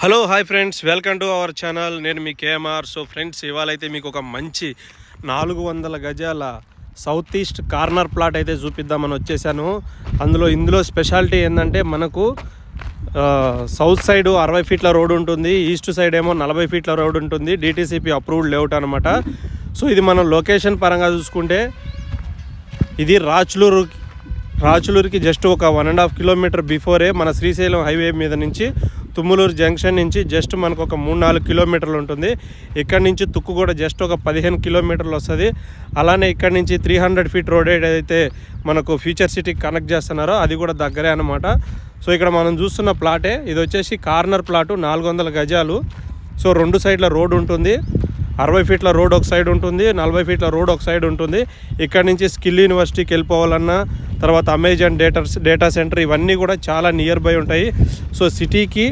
Hello hi friends welcome to our channel నేను మీ KMR so friends ఇవాళ అయితే మీకు ఒక మంచి నాలుగు వందల గజాల సౌత్ ఈస్ట్ కార్నర్ ప్లాట్ అయితే చూపిద్దామని వచ్చేసాను. అందులో ఇందులో స్పెషాలిటీ ఏంటంటే మనకు సౌత్ సైడ్ అరవై ఫీట్ల రోడ్ ఉంటుంది. ఈస్ట్ సైడ్ ఏమో నలభై ఫీట్ల రోడ్ ఉంటుంది. డిటీసీపీ అప్రూవ్డ్ లేఅవుట్ అనమాట సో ఇది మనం లొకేషన్ పరంగా చూసుకుంటే ఇది రాచులూరు రాచులూరుకి జస్ట్ ఒక one and half kilometre before మన శ్రీశైలం హైవే మీద నుంచి తుమ్ములూరు జంక్షన్ నుంచి జస్ట్ మనకు ఒక మూడు నాలుగు కిలోమీటర్లు ఉంటుంది. ఇక్కడ నుంచి తుక్కు కూడా జస్ట్ ఒక పదిహేను కిలోమీటర్లు వస్తుంది. అలానే ఇక్కడ నుంచి త్రీ హండ్రెడ్ ఫీట్ రోడ్ ఏదైతే మనకు ఫ్యూచర్ సిటీకి కనెక్ట్ చేస్తున్నారో అది కూడా దగ్గరే అనమాట సో ఇక్కడ మనం చూస్తున్న ప్లాటే ఇది వచ్చేసి కార్నర్ ప్లాటు నాలుగు వందల గజాలు. సో రెండు సైడ్ల రోడ్ ఉంటుంది. అరవై ఫీట్ల రోడ్ ఒక సైడ్ ఉంటుంది నలభై ఫీట్ల రోడ్ ఒక సైడ్ ఉంటుంది. ఇక్కడ నుంచి స్కిల్ యూనివర్సిటీకి వెళ్ళిపోవాలన్నా తర్వాత అమెజాన్ డేటా డేటా సెంటర్ ఇవన్నీ కూడా చాలా నియర్ బై ఉంటాయి. సో సిటీకి